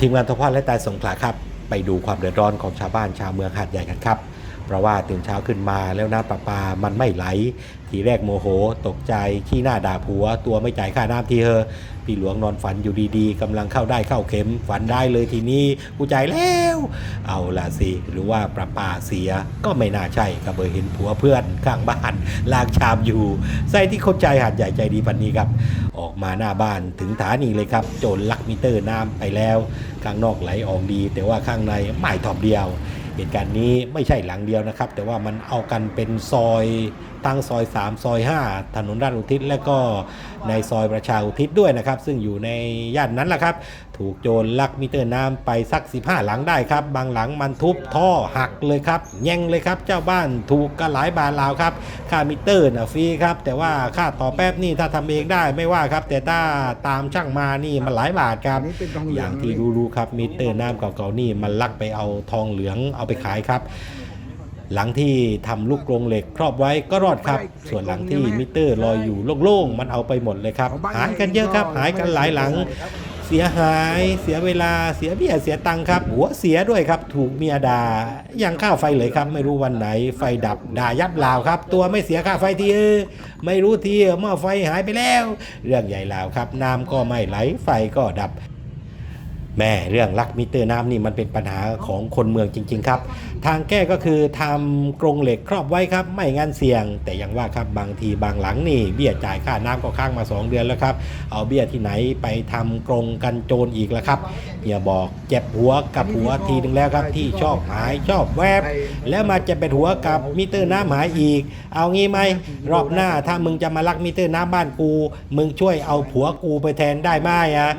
ทีมงานทพและตายสงขลาครับ ไปดูความเดือดร้อนของชาวบ้านชาวเมืองหาดใหญ่กันครับ เพราะว่าตื่นเช้าขึ้นมาแล้วน้ำประปามันไม่ไหล ทีแรกโมโห ตกใจขี้หน้าด่าผัว ตัวไม่จ่ายค่าน้ำทีเฮอพี่หลวงนอนฝันอยู่ดีๆกำลังเข้าได้เข้าเข็มฝันได้เลยทีนี้กูจ่ายแล้ว เอาล่ะสิหรือว่าประปาเสียก็ไม่น่าใช่กระเบยเห็นผัวเพื่อนข้างบ้านลางชามอยู่ใส่ที่เข้าใจหาดใหญ่ใจดีปันนี้ครับ ออกมาหน้าบ้านถึงฐานีเลยครับ โจรลักมิเตอร์น้ำไปแล้ว ข้างนอกไหลออกดี แต่ว่าข้างในไม่ทอบเดียว เหตุการณ์นี้ไม่ใช่หลังเดียวนะครับ แต่ว่ามันเอากันเป็นซอยตั้งซอย 3 ซอย 5 ถนนราชอุทิศและก็ในซอยประชาอุทิศด้วยนะครับ ซึ่งอยู่ในย่านนั้นแหละครับ ถูกโจรลักมิเตอร์น้ำไปสัก 15 หลังได้ครับ บางหลังมันทุบท่อหักเลยครับแย่งเลยครับ เจ้าบ้านถูกกันหลายบาทลาวครับ ค่ามิเตอร์นะฟรีครับ แต่ว่าค่าต่อแป๊บนี่ถ้าทำเองได้ไม่ว่าครับ แต่ถ้าตามช่างมานี่มันหลายบาทครับอันนี้เป็นทองเหลืองอย่างที่รู้ๆครับมิเตอร์น้ำเก่าๆนี่มันลักไปเอาทองเหลืองเอาไปขายครับหลังที่ทำลูกกรงเหล็กครอบไว้ก็รอดครับ ส่วนหลังที่มิเตอร์ลอยอยู่โล่งๆ มันเอาไปหมดเลยครับ หายกันเยอะครับ หายกันหลายหลัง เสียหาย เสียเวลา เสียเบี้ย เสียตังค์ครับ หัวเสียด้วยครับ ถูกเมียด่า ยังค่าไฟเลยครับ ไม่รู้วันไหน ไฟดับ ด่ายับลาวครับ ตัวไม่เสียค่าไฟทีเออ ไม่รู้ทีเออหม้อไฟหายไปแล้ว เรื่องใหญ่ลาวครับ น้ำก็ไม่ไหล ไฟก็ดับ แม่เรื่องลักมิเตอร์น้ำนี่มันเป็นปัญหาของคนเมืองจริง ๆ ครับ ทางแก้ก็คือทำกรงเหล็กครอบไว้ครับ ไม่งั้นเสี่ยง แต่อย่างว่าครับบางทีบางหลังนี่เบี้ยจ่ายค่าน้ำก็ค้างมา 2 เดือนแล้วครับ เอาเบี้ยที่ไหนไปทำกรงกันโจรอีกแล้วครับเฮียบอกเจ็บหัวกับหัวทีนึงแล้วครับที่ชอบหายชอบแวบ แล้วมาจะเป็นหัวกับมิเตอร์น้ำหายอีก เอางี้ไหมรอบหน้าถ้ามึงจะมาลักมิเตอร์น้ำบ้านกู มึงช่วยเอาผัวกูไปแทนได้ไหมอะ